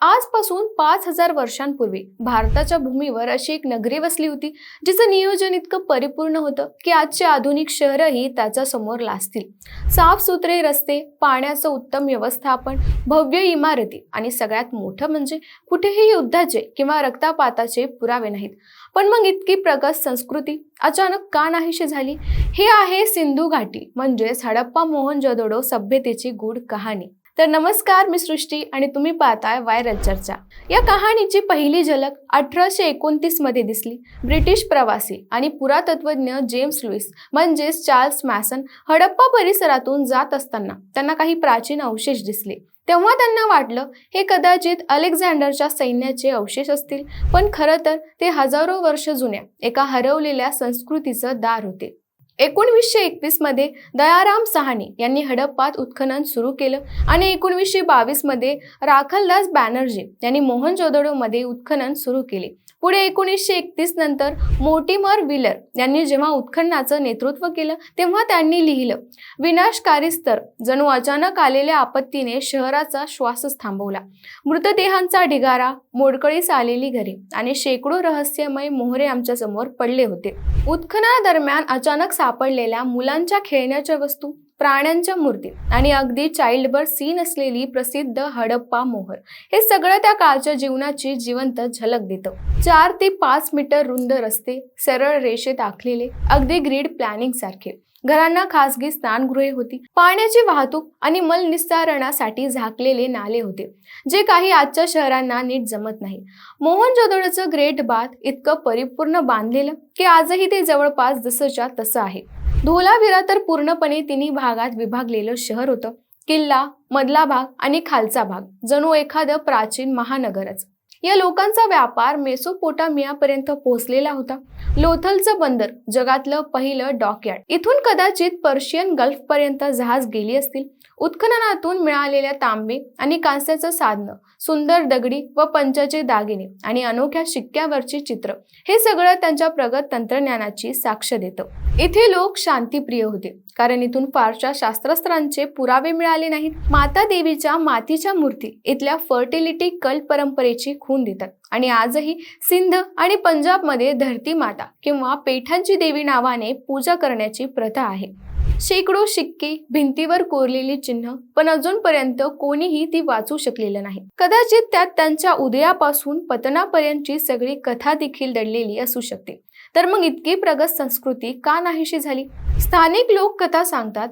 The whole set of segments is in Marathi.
आजपासून पाच हजार वर्षांपूर्वी भारताच्या भूमीवर अशी एक नगरी वसली होती जिचं नियोजन इतकं परिपूर्ण होतं की आजचे आधुनिक शहरही त्याच्यासमोर लाजतील साफसुथरे रस्ते पाण्याचं उत्तम व्यवस्थापन भव्य इमारती आणि सगळ्यात मोठं म्हणजे कुठेही युद्धाचे किंवा रक्तापाताचे पुरावे नाहीत. पण मग इतकी प्रगत संस्कृती अचानक का नाहीशी झाली? हे आहे सिंधू घाटी म्हणजेच हडप्पा मोहन जदोडो सभ्यतेची गूढ कहाणी. तर नमस्कार मी सृष्टी आणि तुम्ही पाहताय व्हायरल चर्चा. या कहाणीची पहिली झलक अठराशे एकोणतीसमध्ये दिसली. ब्रिटिश प्रवासी आणि पुरातत्वज्ञ जेम्स लुईस म्हणजेच चार्ल्स मॅसन हडप्पा परिसरातून जात असताना त्यांना काही प्राचीन अवशेष दिसले. तेव्हा त्यांना वाटलं हे कदाचित अलेक्झांडरच्या सैन्याचे अवशेष असतील. पण खरं तर ते हजारो वर्ष जुन्या एका हरवलेल्या संस्कृतीचं दार होते. एकोणवीसशे एकवीसमध्ये दयाराम सहाने यांनी हडप्पात उत्खनन सुरू केलं आणि एकोणवीसशे बावीसमध्ये राखलदास बॅनर्जी यांनी मोहनजोदडोमध्ये उत्खनन सुरू केले. पुढे एकोणीसशे एकतीस नंतर मोटिमर विलर यांनी जेव्हा उत्खननाचं नेतृत्व केलं तेव्हा त्यांनी लिहिलं विनाशकारी स्तर जणू अचानक आलेल्या आपत्तीने शहराचा श्वासच थांबवला. मृतदेहांचा ढिगारा मोडकळीस आलेली घरे आणि शेकडो रहस्यमय मोहरे आमच्यासमोर पडले होते. उत्खननादरम्यान अचानक सापडलेल्या मुलांच्या खेळण्याच्या वस्तू प्राण्यांच्या मूर्ती आणि अगदी चाइल्ड बर्थ सीन असलेली प्रसिद्ध हडप्पा मोहर. हे सगळं त्या काळच्या जीवनाची जिवंत झलक देतं. चार ते पाच मीटर रुंद रस्ते सरळ रेषेत आखलेले अगदी ग्रीड प्लॅनिंग सारखे. घरांना खासगी स्नानगृहे होती. पाण्याची वाहतूक आणि मल निस्तारणासाठी झाकलेले नाले होते जे काही आजच्या शहरांना नीट जमत नाही. मोहनजोदडचं ग्रेट बाथ इतकं परिपूर्ण बांधलेलं की आजही ते जवळपास जसंच्या तसं आहे. धोलावीरा तर पूर्णपणे तिन्ही भागात विभागलेलं शहर होतं. किल्ला मधला भाग आणि खालचा भाग जणू एखादं प्राचीन महानगरच. या लोकांचा व्यापार मेसोपोटामियापर्यंत पोहोचलेला होता. लोथलचं बंदर जगातलं पहिलं डॉकयार्ड. इथून कदाचित पर्शियन गल्फ पर्यंत जहाज गेली असतील. उत्खननातून मिळालेल्या तांबे आणि कांस्याचं साधनं सुंदर दगडी व पंचाचे दागिने आणि अनोख्या शिक्क्यावरची चित्र हे सगळं त्यांच्या प्रगत तंत्रज्ञानाची साक्ष देतं. इथे लोक शांतीप्रिय होते. कारण इथून फारशा शास्त्रस्त्रांचे पुरावे मिळाले नाहीत. माता देवीच्या मातीच्या मूर्ती इथल्या फर्टिलिटी कल्ट परंपरेची खून देतात. आणि आजही सिंध आणि पंजाबमध्ये धरती माता किंवा पेठांची देवी नावाने पूजा करण्याची प्रथा आहे. शेकडो शिक्के भिंतीवर कोरलेली चिन्ह पण अजूनपर्यंत कोणीही ती वाचू शकलेलं नाही. कदाचित त्यात त्यांच्या उदयापासून पतनापर्यंतची सगळी कथा देखील दडलेली असू शकते. तर मग इतकी प्रगत संस्कृती का नाहीशी झाली? स्थानिक लोक कथा सांगतात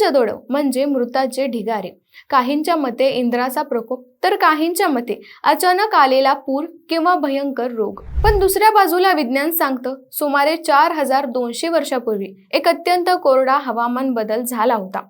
जदोडव म्हणजे मृताचे ढिगारे. काहींच्या मते इंद्राचा प्रकोप तर काहींच्या मते अचानक आलेला पूर किंवा भयंकर रोग. पण दुसऱ्या बाजूला विज्ञान सांगतं सुमारे चार हजार दोनशे वर्षापूर्वी एक अत्यंत कोरडा हवामान बदल झाला होता.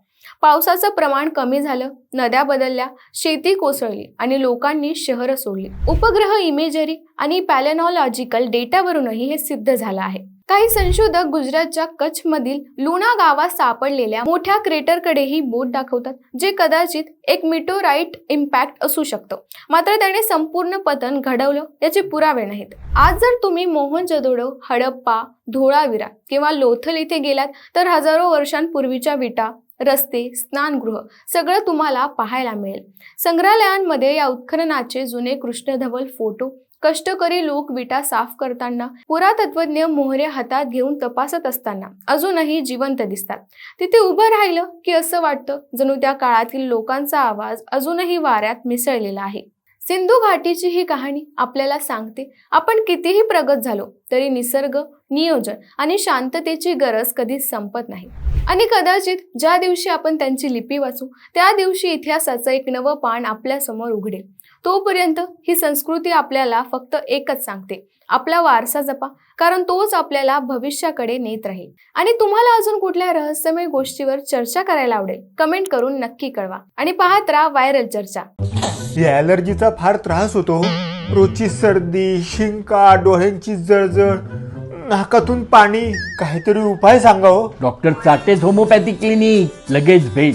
पावसाचं प्रमाण कमी झालं नद्या बदलल्या शेती कोसळली आणि लोकांनी शहरं सोडली. उपग्रह इमेजरी आणि पॅलेनॉलॉजिकल डेटावरूनही हे सिद्ध झालं आहे. काही संशोधक गुजरातच्या कच्छमधील लुणा गावात सापडलेल्या मोठ्या क्रेटरकडेही बोट दाखवतात जे कदाचित एक मिटोराईट इम्पॅक्ट असू शकतं. मात्र त्याने संपूर्ण पतन घडवलं याचे पुरावे नाहीत. आज जर तुम्ही मोहन जदोडो हडप्पा धोळाविरा किंवा लोथल इथे गेलात तर हजारो वर्षांपूर्वीच्या विटा रस्ते स्नानगृह सगळं तुम्हाला पाहायला मिळेल. संग्रहालयांमध्ये या उत्खननाचे जुने कृष्णधवल फोटो कष्टकरी लोक विटा साफ करताना पुरातत्वज्ञ मोहरे हातात घेऊन तपासत असताना अजूनही जिवंत दिसतात. तिथे उभं राहिलं की असं वाटतं जणू त्या काळातील लोकांचा आवाज अजूनही वाऱ्यात मिसळलेला आहे. सिंधू घाटीची ही कहाणी आपल्याला सांगते आपण कितीही प्रगत झालो तरी निसर्ग नियोजन आणि शांततेची गरज कधीच संपत नाही. आणि कदाचित ज्या दिवशी आपण त्यांची लिपी वाचू त्या दिवशी इतिहासाचं एक नवं पान आपल्यासमोर उघडेल. तोपर्यंत ही संस्कृती आपल्याला फक्त एकच सांगते. आपला वारसा जपा कारण तोच आपल्याला भविष्याकडे नेत राहील. आणि तुम्हाला अजून कुठल्या रहस्यमय गोष्टीवर चर्चा करायला आवडेल कमेंट करून नक्की कळवा. आणि पाहत राहा व्हायरल चर्चा. या ॲलर्जीचा फार त्रास होतो रोजची सर्दी शिंका डोळ्यांची जळजळ नाकातून पाणी काहीतरी उपाय सांगा हो. डॉक्टर चाटेज होमोपॅथी क्लिनिक लगेच भेट.